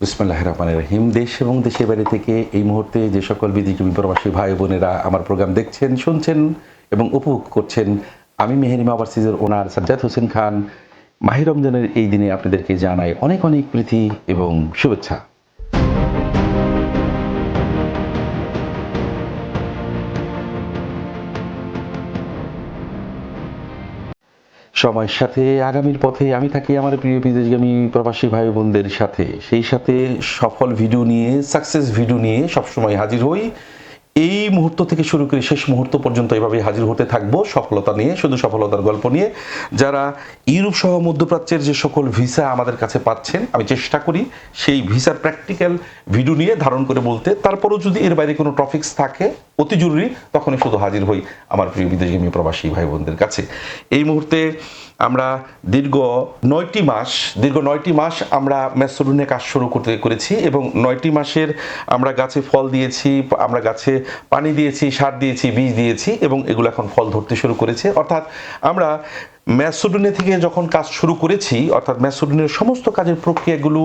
বিসমুল্লাহ রহমান রহিম। দেশ এবং দেশের বাইরে থেকে এই মুহূর্তে যে সকল বিদেশি প্রবাসী ভাই বোনেরা আমার প্রোগ্রাম দেখছেন, শুনছেন এবং উপভোগ করছেন, আমি মেহেরিমা ওভারসিজের ওনার সাজ্জাদ হোসেন খান। মাহির রমজানের এই দিনে আপনাদেরকে জানাই অনেক অনেক প্রীতি এবং শুভেচ্ছা। সময়ের সাথে, আগামীর পথে আমি থাকি আমার প্রিয় বিদেশগামী প্রবাসী ভাই বোনদের সাথে। সেই সাথে সফল ভিডিও নিয়ে সাকসেস ভিডিও নিয়ে সবসময় হাজির হই। এই মুহূর্ত থেকে শুরু করে শেষ মুহূর্ত পর্যন্ত এভাবে হাজির হতে থাকব সফলতা নিয়ে, শুধু সফলতার গল্প নিয়ে। যারা ইউরোপ সহ মধ্যপ্রাচ্যের যে সকল ভিসা আমাদের কাছে পাচ্ছেন, আমি চেষ্টা করি সেই ভিসার প্র্যাকটিক্যাল ভিডিও নিয়ে ধারণ করে বলতে। তারপরও যদি এর বাইরে কোনো টপিক্স থাকে অতি জরুরি, তখনই শুধু হাজির হই আমার প্রিয় বিদেশগামী প্রবাসী ভাই বোনদের কাছে। এই মুহূর্তে আমরা দীর্ঘ নয়টি মাস, দীর্ঘ নয়টি মাস আমরা ম্যাসোডুনে কাজ শুরু করতে করেছি এবং নয়টি মাসের আমরা গাছে ফল দিয়েছি, আমরা গাছে পানি দিয়েছি, সার দিয়েছি, বীজ দিয়েছি এবং এগুলো এখন ফল ধরতে শুরু করেছে। অর্থাৎ আমরা ম্যাসোডুনে থেকে যখন কাজ শুরু করেছি, অর্থাৎ ম্যাসোডুনের সমস্ত কাজের প্রক্রিয়াগুলো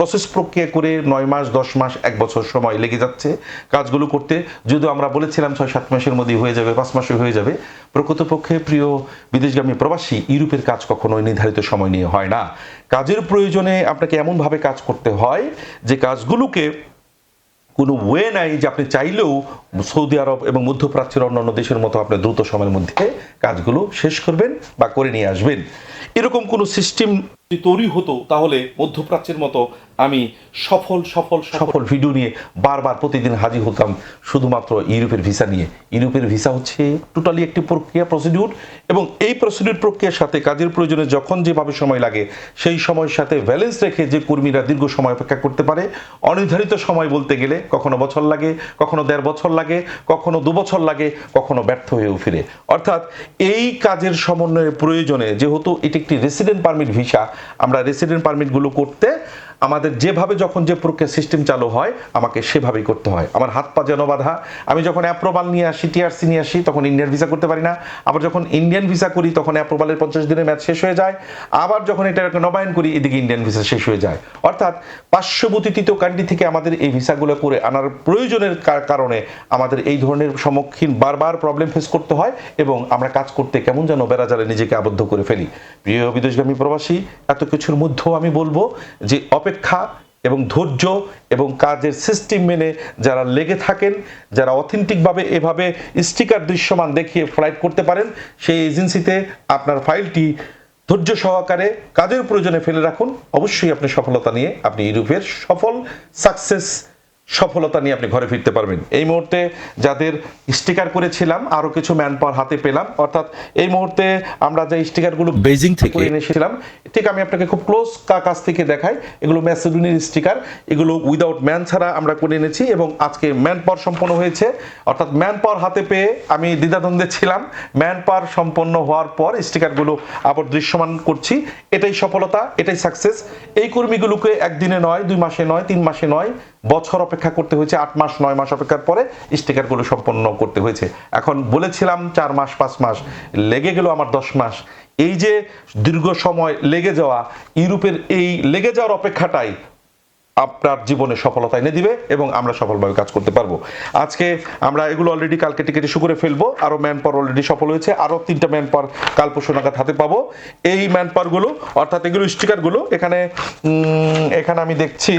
প্রসেস প্রক্রিয়া করে নয় মাস, দশ মাস, এক বছর সময় লেগে যাচ্ছে কাজগুলো করতে। যদিও আমরা বলেছিলাম ছয়, সাত মাসের মধ্যেই হয়ে যাবে, পাঁচ মাসে হয়ে যাবে। প্রকৃতপক্ষে প্রিয় বিদেশগামী প্রবাসী, ইউরোপের কাজ কখনোই নির্ধারিত সময় নিয়ে হয় না। কাজের প্রয়োজনে আপনাকে এমনভাবে কাজ করতে হয় যে কাজগুলোকে কোনো ওয়ে নাই যে আপনি চাইলেও সৌদি আরব এবং মধ্যপ্রাচ্যের অন্যান্য দেশের মতো আপনি দ্রুত সময়ের মধ্যে কাজগুলো শেষ করবেন বা করে নিয়ে আসবেন। এরকম কোনো সিস্টেম তৈরি হতো, তাহলে মধ্যপ্রাচ্যের মতো আমি সফল সফল সফল ভিডিও নিয়ে বারবার প্রতিদিন হাজির হতাম, শুধুমাত্র ইউরোপের ভিসা নিয়ে। ইউরোপের ভিসা হচ্ছে টোটালি একটি প্রক্রিয়া প্রসিডিউর এবং এই প্রসিডিউর প্রক্রিয়ার সাথে কাজের প্রয়োজনে যখন যেভাবে সময় লাগে, সেই সময়ের সাথে ব্যালেন্স রেখে যে কর্মীরা দীর্ঘ সময় অপেক্ষা করতে পারে, অনির্ধারিত সময় বলতে গেলে কখনো বছর লাগে, কখনো দেড় বছর লাগে, কখনো দু বছর লাগে, কখনো ব্যর্থ হয়েও ফিরে। অর্থাৎ এই কাজের সমন্বয়ের প্রয়োজনে যেহেতু এটি একটি রেসিডেন্ট পারমিট ভিসা আমরা রেসিডেন্ট পারমিটগুলো করতে আমাদের যেভাবে যখন যে প্রক্রিয়া সিস্টেম চালু হয়, আমাকে সেভাবেই করতে হয়। আমার হাত পা যেন বাধা। আমি যখন অ্যাপ্রোভাল নিয়ে আসি টিআরসি নিয়ে আসি, তখন ইন্ডিয়ান ভিসা করতে পারি না। আবার যখন ইন্ডিয়ান ভিসা করি, তখন অ্যাপ্রোভালের পঞ্চাশ দিনের ম্যাচ শেষ হয়ে যায়। আবার যখন এটাকে নবায়ন করি, এদিকে ইন্ডিয়ান ভিসা শেষ হয়ে যায়। অর্থাৎ পার্শ্ববর্তী কান্ট্রি থেকে আমাদের এই ভিসাগুলো করে আনার প্রয়োজনের কারণে আমাদের এই ধরনের সম্মুখীন বারবার প্রবলেম ফেস করতে হয় এবং আমরা কাজ করতে কেমন যেন বেড়াজালে নিজেকে আবদ্ধ করে ফেলি। প্রিয় বিদেশগামী প্রবাসী, এত কিছুর মধ্যেও আমি বলব যে অপেক্ষা এবং ধৈর্য এবং কাজের সিস্টেম মেনে যারা লেগে থাকেন, যারা অথেন্টিকভাবে এভাবে স্টিকার দৃশ্যমান দেখিয়ে ফ্লাইট করতে পারেন, সেই এজেন্সিতে আপনার ফাইলটি ধৈর্য সহকারে কাজের প্রয়োজনে ফেলে রাখুন। অবশ্যই আপনি সফলতা নিয়ে আপনি ইউরোপের সফল সাকসেস সফলতা নিয়ে আপনি ঘরে ফিরতে পারবেন। এই মুহূর্তে যাদের স্টিকার করেছিলাম আরও কিছু ম্যান পাওয়ার হাতে পেলাম অর্থাৎ এই মুহূর্তে আমরা যে স্টিকারগুলো বেজিং থেকে। এনেছিলাম ঠিক আমি আপনাকে খুব ক্লোজ কাছ থেকে দেখাই। এগুলো ম্যাসেডোনির স্টিকার এগুলো উইদাউট ম্যান ছাড়া আমরা করে এনেছি এবং আজকে ম্যান পাওয়ার সম্পন্ন হয়েছে। অর্থাৎ ম্যান পাওয়ার হাতে পেয়ে আমি দ্বিধাদ্বন্দ্বে ছিলাম। ম্যান পাওয়ার সম্পন্ন হওয়ার পর স্টিকারগুলো আবার দৃশ্যমান করছি। এটাই সফলতা এটাই সাকসেস এই কর্মীগুলোকে একদিনে নয় দুই মাসে নয় তিন মাসে নয় বছর অপেক্ষা করতে হয়েছে, আট মাস, নয় মাস অপেক্ষার পরে স্টিকারগুলো সম্পন্ন করতে হয়েছে। এখন বলেছিলাম চার মাস, পাঁচ মাস, লেগে গেল আমার দশ মাস। এই যে দীর্ঘ সময় লেগে যাওয়া, ইউরোপের এই লেগে যাওয়ার অপেক্ষাটাই আপনার জীবনে সফলতা এনে দিবে এবং আমরা সফলভাবে কাজ করতে পারব। আজকে আমরা এগুলো অলরেডি কালকে টিকিট ইস্যু করে ফেলব। আরও ম্যান পাওয়ার অলরেডি সফল হয়েছে। আরও তিনটা ম্যান পাওয়ার কাল পরশু নাগাদ হাতে পাবো। এই ম্যান পাওয়ারগুলো অর্থাৎ এগুলো স্টিকারগুলো এখানে এখানে আমি দেখছি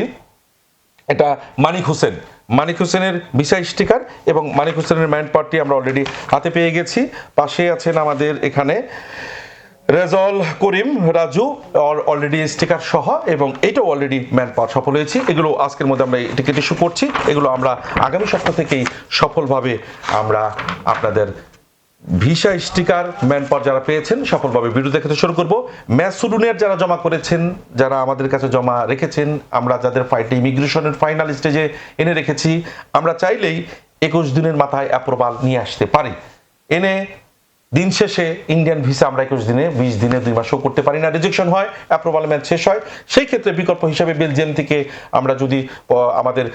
এটা মানিক হোসেন। মানিক হোসেনের ভিসা স্টিকার এবং মানিক হোসেনের ম্যান পার্টি আমরা অলরেডি হাতে পেয়ে গেছি। পাশে আছেন আমাদের এখানে রেজল করিম, রাজু অলরেডি স্টিকার সহ এবং এইটাও অলরেডি ম্যান পাওয়ার সফল হয়েছি। এগুলো আজকের মধ্যে আমরা টিকিট ইস্যু করছি। এগুলো আমরা আগামী সপ্তাহ থেকেই সফলভাবে আমরা আপনাদের ভিসা স্টিকার ম্যান পর যারা পেয়েছেন, সফলভাবে ভিডিও দেখাতে শুরু করব। ম্যাসুডুনিয়ার যারা জমা করেছেন, যারা আমাদের কাছে জমা রেখেছেন, আমরা যাদের ফাইটে ইমিগ্রেশনের ফাইনাল স্টেজে এনে রেখেছি, আমরা চাইলেই একুশ দিনের মাথায় অ্যাপ্রুভাল নিয়ে আসতে পারি। এনে দিন শেষে ইন্ডিয়ান ভিসা আমরা একুশ দিনে, বিশ দিনে দুই মাসও করতে পারি না। রিজেকশন হয় অ্যাপ্রুভাল ম্যাচ শেষ হয়। সেই ক্ষেত্রে বিকল্প হিসাবে বেলজিয়াম থেকে আমরা যদি আমাদের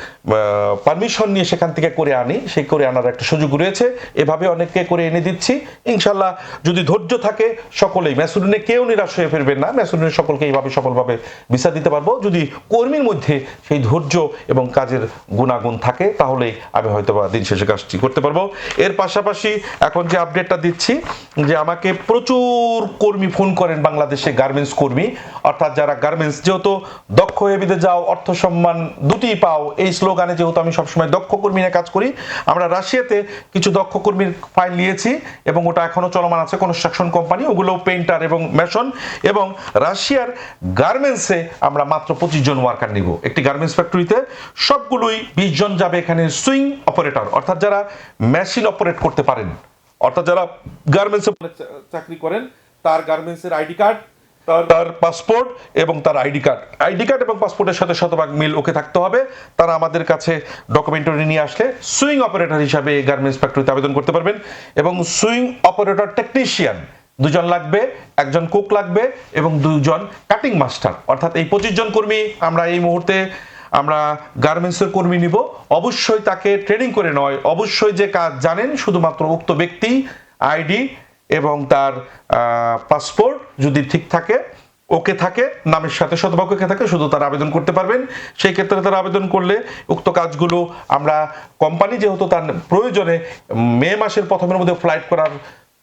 পারমিশন নিয়ে সেখান থেকে করে আনি, সেই করে আনার একটা সুযোগ রয়েছে। এভাবে অনেককে করে এনে দিচ্ছি। ইনশাল্লাহ যদি ধৈর্য থাকে, সকলেই ম্যাসুরিনে কেউ নিরাশ হয়ে ফিরবেন না। ম্যাসুরিনে সকলকে এইভাবে সফলভাবে ভিসা দিতে পারব। যদি কর্মীর মধ্যে সেই ধৈর্য এবং কাজের গুণাগুণ থাকে, তাহলেই আমি হয়তো দিন শেষে কাজটি করতে পারব। এর পাশাপাশি এখন যে আপডেটটা দিচ্ছি যে আমাকে প্রচুর কর্মী ফোন করেন বাংলাদেশে গার্মেন্টস কর্মী। অর্থাৎ যারা গার্মেন্টস, যেহেতু দক্ষ হয়ে বিদে যাও, অর্থ সম্মান দুটিই পাও, এই স্লোগানে যেহেতু আমি সবসময় দক্ষ কর্মী নিয়ে কাজ করি, আমরা রাশিয়াতে কিছু দক্ষ কর্মীর ফাইল নিয়েছি এবং ওটা এখনও চলমান আছে কনস্ট্রাকশন কোম্পানি ওগুলো পেন্টার এবং মেশন এবং রাশিয়ার গার্মেন্টসে আমরা মাত্র পঁচিশ জন ওয়ার্কার নিব। একটি গার্মেন্টস ফ্যাক্টরিতে সবগুলোই বিশ জন যাবে এখানে সুইং অপারেটর অর্থাৎ যারা মেশিন অপারেট করতে পারেন। অর্থাৎ যারা গার্মেন্টসে চাকরি করেন তার গার্মেন্টসের আইডি কার্ড তার পাসপোর্ট এবং তার আইডি কার্ড। আইডি কার্ড এবং পাসপোর্টের সাথে শতভাগ মিল ওকে থাকতে হবে। তারা আমাদের কাছে ডকুমেন্টারি নিয়ে আসলে সুইং অপারেটর হিসাবে গার্মেন্টস ফ্যাক্টরিতে আবেদন করতে পারবেন এবং সুইং অপারেটর টেকনিশিয়ান দুজন লাগবে একজন কুক লাগবে এবং দুজন কাটিং মাস্টার অর্থাৎ এই পঁচিশ জন কর্মী আমরা এই মুহূর্তে আমরা গার্মেন্টসের কর্মী নিব। অবশ্যই তাকে ট্রেনিং করে নয়। অবশ্যই যে কাজ জানেন, শুধুমাত্র উক্ত ব্যক্তি, আইডি এবং তার পাসপোর্ট যদি ঠিক থাকে, ওকে থাকে, নামের সাথে শতভাগ ওকে থাকে, শুধু তারা আবেদন করতে পারবেন। সেই ক্ষেত্রে তারা আবেদন করলে উক্ত কাজগুলো আমরা কোম্পানি যেহেতু তার প্রয়োজনে মে মাসের প্রথমের মধ্যে ফ্লাইট করার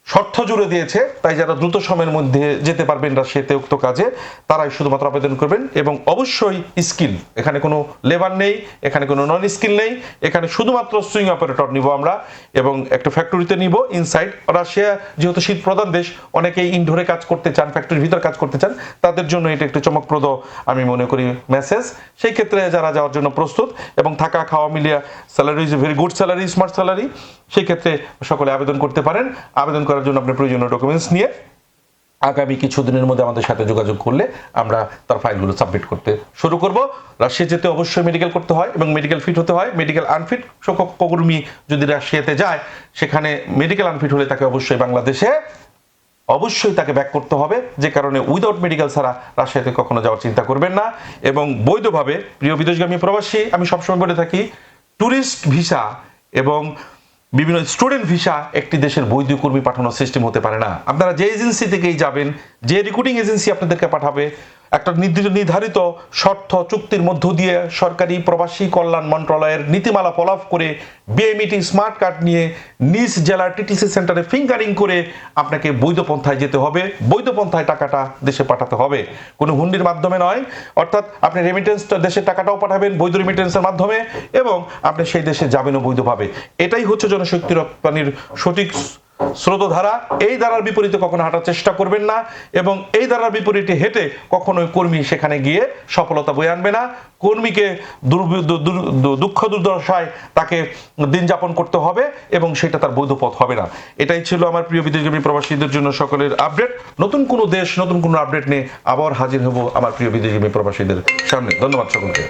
শর্ত জুড়ে দিয়েছে, তাই যারা দ্রুত সময়ের মধ্যে যেতে পারবেন রাশিয়াতে উক্ত কাজে, তারাই শুধুমাত্র আবেদন করবেন এবং অবশ্যই স্কিল। এখানে কোনো লেবার নেই, এখানে কোনো নন স্কিল নেই, এখানে শুধুমাত্র সুইং অপারেটর নিব আমরা এবং একটা ফ্যাক্টরিতে নিব ইনসাইড রাশিয়া যেহেতু শীত প্রধান দেশ, অনেকেই ইনডোরে কাজ করতে চান ফ্যাক্টরির ভিতর কাজ করতে চান, তাদের জন্য এটা একটু চমকপ্রদ আমি মনে করি মেসেজ সেই ক্ষেত্রে যারা যাওয়ার জন্য প্রস্তুত এবং থাকা খাওয়া মিলিয়ে salary is very good salary smart salary সেই ক্ষেত্রে সকলে আবেদন করতে পারেন। আবেদন করার জন্য আপনার প্রয়োজনীয় ডকুমেন্টস নিয়ে আগামী কিছুদিনের মধ্যে আমাদের সাথে যোগাযোগ করলে আমরা তার ফাইলগুলো সাবমিট করতে শুরু করব। রাশিয়া যেতে অবশ্যই মেডিকেল করতে হয় এবং মেডিকেল ফিট হতে হয়। মেডিকেল আনফিট সকল কর্মী যদি রাশিয়াতে যায়, সেখানে মেডিকেল আনফিট হলে তাকে অবশ্যই বাংলাদেশে অবশ্যই তাকে ব্যাক করতে হবে। যে কারণে উইদাউট মেডিকেল ছাড়া রাশিয়াতে কখনো যাওয়ার চিন্তা করবেন না এবং বৈধভাবে প্রিয় বিদেশগামী প্রবাসী, আমি সবসময় বলে থাকি ট্যুরিস্ট ভিসা এবং বিভিন্ন স্টুডেন্ট ভিসা একটি দেশের বৈধ কর্মী পাঠানোর সিস্টেম হতে পারে না। আপনারা যে এজেন্সি থেকেই যাবেন, যে রিক্রুটিং এজেন্সি আপনাদেরকে পাঠাবে একটা নির্ধারিত শর্ত চুক্তির মধ্য দিয়ে সরকারি প্রবাসী কল্যাণ মন্ত্রণালয়ের নীতিমালা ফলাপ করে বিএমইটি স্মার্ট কার্ড নিয়ে নিজ জেলার টিটিসি সেন্টারে ফিঙ্গারিং করে আপনাকে বৈধ পন্থায় যেতে হবে। বৈধ পন্থায় টাকাটা দেশে পাঠাতে হবে। কোনো হুন্ডির মাধ্যমে নয়। অর্থাৎ আপনি রেমিটেন্স দেশের টাকাটাও পাঠাবেন বৈধ রেমিটেন্সের মাধ্যমে এবং আপনি সেই দেশে যাবেনও বৈধভাবে। এটাই হচ্ছে জনশক্তি রপ্তানির সঠিক স্রোতধারা, এই ধারার বিপরীতে কখনো হাঁটার চেষ্টা করবেন না এবং এই ধারার বিপরীতে হেঁটে কখনোই কর্মী সেখানে গিয়ে সফলতা বয়ে আনবে না। কর্মীকে দুঃখ দুর্দশায় তাকে দিন যাপন করতে হবে এবং সেটা তার বৈধ পথ হবে না। এটাই ছিল আমার প্রিয় বিদেশগামী প্রবাসীদের জন্য সকলের আপডেট। নতুন কোনো দেশ, নতুন কোনো আপডেট নিয়ে আবার হাজির হব আমার প্রিয় বিদেশগামী প্রবাসীদের সামনে। ধন্যবাদ সকলকে।